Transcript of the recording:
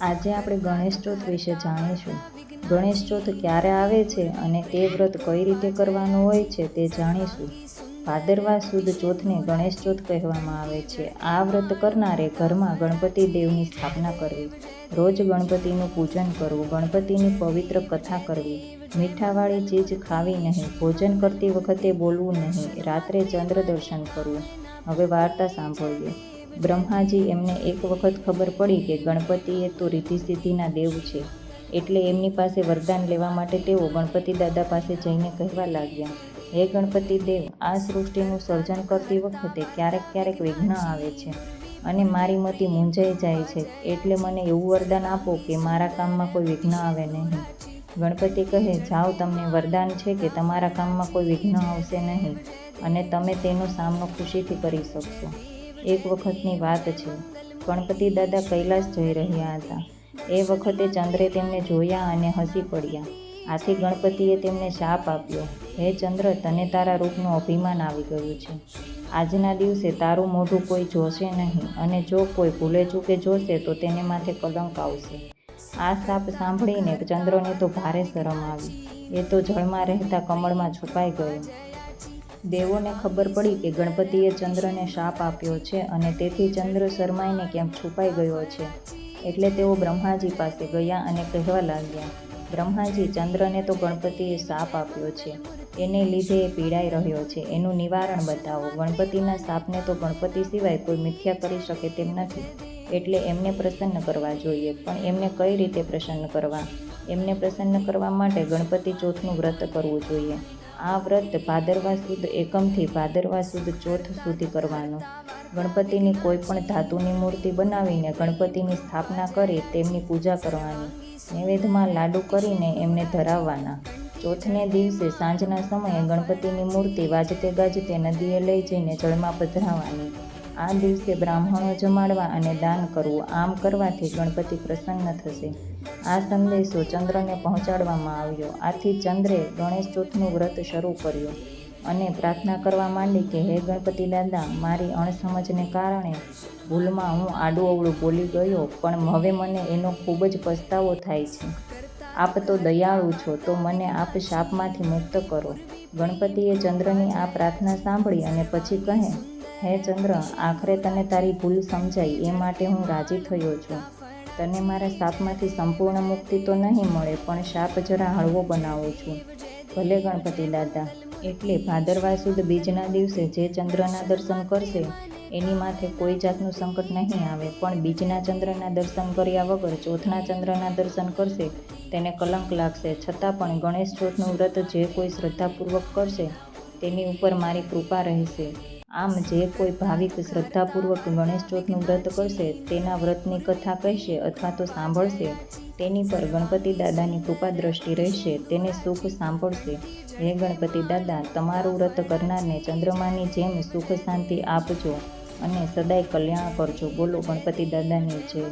આજે આપણે ગણેશ ચોથ વિશે જાણીશું. ગણેશ ચોથ ક્યારે આવે છે અને તે વ્રત કઈ રીતે કરવાનું હોય છે તે જાણીશું. ભાદરવા સુદ ચોથને ગણેશ ચોથ કહેવામાં આવે છે. આ વ્રત કરનારે ઘરમાં ગણપતિ દેવની સ્થાપના કરવી, રોજ ગણપતિનું પૂજન કરવું, ગણપતિની પવિત્ર કથા કરવી, મીઠાવાળી ચીજ ખાવી નહીં, ભોજન કરતી વખતે બોલવું નહીં, રાત્રે ચંદ્ર દર્શન કરવું. હવે વાર્તા સાંભળીએ. બ્રહ્માજી એમને એક વખત ખબર પડી કે ગણપતિ એ તો રીતિ સિદ્ધિના દેવ છે. એટલે એમની પાસે વરદાન લેવા માટે તેઓ ગણપતિ દાદા પાસે જઈને કહેવા લાગ્યા, હે ગણપતિ દેવ, આ સૃષ્ટિનું સર્જન કરતી વખતે ક્યારેક ક્યારેક વિઘ્ન આવે છે અને મારી મતિ મૂંઝાઈ જાય છે. એટલે મને એવું વરદાન આપો કે મારા કામમાં કોઈ વિઘ્ન આવે નહીં. ગણપતિ કહે, જાઓ, તમને વરદાન છે કે તમારા કામમાં કોઈ વિઘ્ન આવશે નહીં અને તમે તેનો સામનો ખુશીથી કરી શકશો. એક વખતની વાત છે. ગણપતિ દાદા કૈલાસ જઈ રહ્યા હતા. એ વખતે ચંદ્રે તેમને જોયા અને હસી પડ્યા. આથી ગણપતિએ તેમને શાપ આપ્યો. હે ચંદ્ર, તને તારા રૂપનું અભિમાન આવી ગયું છે. આજના દિવસે તારું મોઢું કોઈ જોશે નહીં અને જો કોઈ ભૂલે ચૂકે જોશે તો તેને માથે કલંક આવશે. આ શાપ સાંભળીને ચંદ્રને તો ભારે શરમ આવી. એ તો જળમાં રહેતા કમળમાં છુપાઈ ગયો. દેવોને ખબર પડી કે ગણપતિએ ચંદ્રને શાપ આપ્યો છે અને તેથી ચંદ્ર શરમાઈને ક્યાંક છુપાઈ ગયો છે. એટલે તેઓ બ્રહ્માજી પાસે ગયા અને કહેવા લાગ્યા, બ્રહ્માજી, ચંદ્રને તો ગણપતિએ શાપ આપ્યો છે. એને લીધે એ પીડાઈ રહ્યો છે. એનું નિવારણ બતાવો. ગણપતિના શાપને તો ગણપતિ સિવાય કોઈ મિથ્યા કરી શકે તેમ નથી. એટલે એમને પ્રસન્ન કરવા જોઈએ. પણ એમને કઈ રીતે પ્રસન્ન કરવા? એમને પ્રસન્ન કરવા માટે ગણપતિ ચોથનું વ્રત કરવું જોઈએ. આ વ્રત ભાદરવા સુદ એકમથી ભાદરવા સુદ ચોથ સુધી કરવાનું. ગણપતિની કોઈ પણ ધાતુની મૂર્તિ બનાવીને ગણપતિની સ્થાપના કરી તેમની પૂજા કરવાની. નૈવેદ્યમાં લાડુ કરીને એમને ધરાવવાના. ચોથને દિવસે સાંજના સમયે ગણપતિની મૂર્તિ વાજતે ગાજતે નદીએ લઈ જઈને જળમાં પધરાવવાની આ દિવસે બ્રાહ્મણો જમાડવા અને દાન કરવું આમ કરવાથી ગણપતિ પ્રસન્ન થશે. આ સંદેશો ચંદ્રને પહોંચાડવામાં આવ્યો. આથી ચંદ્રે ગણેશ ચોથનું વ્રત શરૂ કર્યું અને પ્રાર્થના કરવા માંડી કે, હે ગણપતિ દાદા, મારી અણસમજને કારણે ભૂલમાં હું આડું અવળું બોલી ગયો, પણ હવે મને એનો ખૂબ જ પસ્તાવો થાય છે. આપ તો દયાળુ છો, તો મને આપ શાપમાંથી મુક્ત કરો. ગણપતિએ ચંદ્રની આ પ્રાર્થના સાંભળી અને પછી કહે હે ચંદ્ર, આખરે તને તારી ભૂલ સમજાઈ, એ માટે હું રાજી થયો છું. તને મારા શાપમાંથી સંપૂર્ણ મુક્તિ તો નહીં મળે, પણ શાપ જરા હળવો બનાવું છું. ભલે ગણપતિ દાદા, એટલે ભાદરવા સુદ બીજના દિવસે જે ચંદ્રના દર્શન કરશે, એની માથે કોઈ જાતનું સંકટ નહીં આવે, પણ બીજના ચંદ્રના દર્શન કર્યા વગર ચોથના ચંદ્રના દર્શન કરશે, તેને કલંક લાગશે. છતાં પણ ગણેશ ચોથનું વ્રત જે કોઈ શ્રદ્ધાપૂર્વક કરશે, તેની ઉપર મારી કૃપા રહેશે. આમ જે કોઈ ભાવિક શ્રદ્ધાપૂર્વક ગણેશ ચોથનું વ્રત કરશે, તેના વ્રતની કથા કહેશે અથવા તો સાંભળશે, તેની પર ગણપતિ દાદાની કૃપા દ્રષ્ટિ રહેશે, તેને સુખ સાંભળશે. હે ગણપતિ દાદા, તમારું વ્રત કરનારને ચંદ્રમાની જેમ સુખ શાંતિ આપજો અને સદાય કલ્યાણ કરજો. બોલો ગણપતિ દાદાની જય.